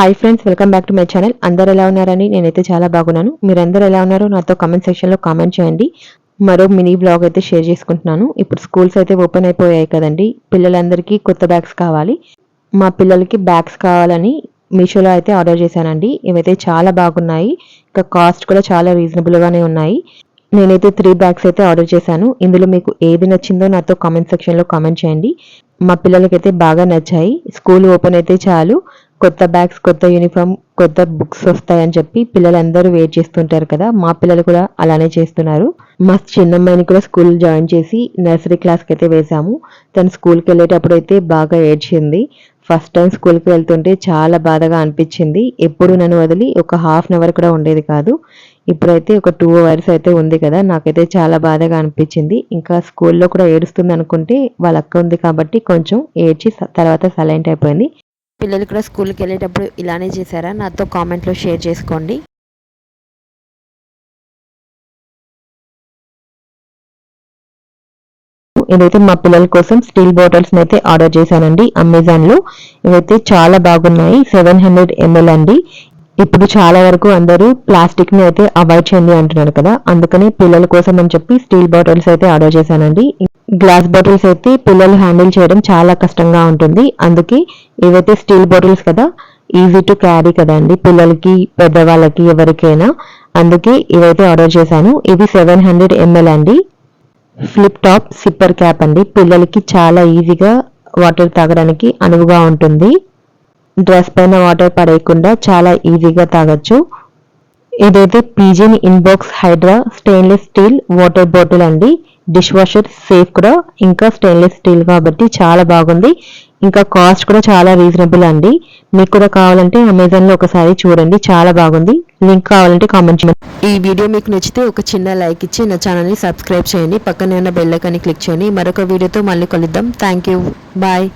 Hi friends welcome back to my channel అందరు ఎలా ఉన్నారని నేనైతే చాలా బాగున్నాను. మీరందరూ ఎలా ఉన్నారో నాతో కామెంట్ సెక్షన్లో కామెంట్ చేయండి. మరో మినీ బ్లాగ్ అయితే షేర్ చేసుకుంటున్నాను. ఇప్పుడు స్కూల్స్ అయితే ఓపెన్ అయిపోయాయి కదండి. పిల్లలందరికీ కొత్త బ్యాగ్స్ కావాలి. మా పిల్లలకి బ్యాగ్స్ కావాలని మీషోలో అయితే ఆర్డర్ చేశానండి. ఇవైతే చాలా బాగున్నాయి. ఇంకా కాస్ట్ కూడా చాలా రీజనబుల్గానే ఉన్నాయి. నేనైతే త్రీ బ్యాగ్స్ అయితే ఆర్డర్ చేశాను. ఇందులో మీకు ఏది నచ్చిందో నాతో కామెంట్ సెక్షన్లో కామెంట్ చేయండి. మా పిల్లలకైతే బాగా నచ్చాయి. స్కూల్ ఓపెన్ అయితే చాలు. కొత్త బ్యాగ్స్ కొత్త యూనిఫామ్ కొత్త బుక్స్ వస్తాయని చెప్పి పిల్లలందరూ వెయిట్ చేస్తుంటారు కదా. మా పిల్లలు కూడా అలానే చేస్తున్నారు. మా చిన్నమ్మాయిని కూడా స్కూల్ జాయిన్ చేసి నర్సరీ క్లాస్కి అయితే వేసాము తను స్కూల్కి వెళ్ళేటప్పుడు అయితే బాగా ఏడ్చింది. ఫస్ట్ టైం స్కూల్కి వెళ్తుంటే చాలా బాధగా అనిపించింది. ఎప్పుడు నన్ను వదిలి ఒక హాఫ్ అన్ అవర్ కూడా ఉండేది కాదు. ఇప్పుడైతే ఒక టూ అవర్స్ అయితే ఉంది కదా. నాకైతే చాలా బాధగా అనిపించింది. ఇంకా స్కూల్లో కూడా ఏడుస్తుంది అనుకుంటే వాళ్ళ అక్క ఉంది కాబట్టి కొంచెం ఏడ్చి తర్వాత సైలెంట్ అయిపోయింది. పిల్లలు కూడా స్కూల్కి వెళ్ళేటప్పుడు ఇలానే చేశారా? నాతో కామెంట్లో షేర్ చేసుకోండి. ఇదైతే మా పిల్లల కోసం స్టీల్ బాటిల్స్ అయితే ఆర్డర్ చేశానండి అమెజాన్లో. ఇవైతే చాలా బాగున్నాయి సెవెన్ హండ్రెడ్ ఎంఎల్ అండి. ఇప్పుడు చాలా వరకు అందరూ ప్లాస్టిక్ని అయితే అవాయిడ్ చేయండి అంటున్నారు కదా. అందుకని పిల్లల కోసం అని చెప్పి స్టీల్ బాటిల్స్ అయితే ఆర్డర్ చేశానండి. గ్లాస్ బాటిల్స్ అయితే పిల్లలు హ్యాండిల్ చేయడం చాలా కష్టంగా ఉంటుంది. అందుకే ఇవైతే స్టీల్ బాటిల్స్ కదా ఈజీ టు క్యారీ కదండి పిల్లలకి పెద్దవాళ్ళకి ఎవరికైనా. అందుకే ఇవైతే ఆర్డర్ చేశాను. ఇవి సెవెన్ హండ్రెడ్ ఎంఎల్ అండి. ఫ్లిప్ టాప్ సిప్పర్ క్యాప్ అండి. పిల్లలకి చాలా ఈజీగా వాటర్ తాగడానికి అనువుగా ఉంటుంది. డ్రెస్ పైన వాటర్ పడేయకుండా చాలా ఈజీగా తాగొచ్చు. ఇదైతే Pigeon inbox hydra stainless steel water bottle అండి డిష్ వాషర్ సేఫ్ కూడా ఇంకా స్టెయిన్లెస్ స్టీల్ కాబట్టి చాలా బాగుంది. ఇంకా కాస్ట్ కూడా చాలా రీజనబుల్ అండి. మీకు కూడా కావాలంటే అమెజాన్లో ఒకసారి చూడండి చాలా బాగుంది. లింక్ కావాలంటే కామెంట్ చేయండి. ఈ వీడియో మీకు నచ్చితే ఒక చిన్న లైక్ ఇచ్చి నా ఛానల్ని సబ్స్క్రైబ్ చేయండి. పక్కనే ఉన్న బెల్లైకాన్ని క్లిక్ చేయండి. మరొక వీడియోతో మళ్ళీ కలుద్దాం. Thank you. బాయ్.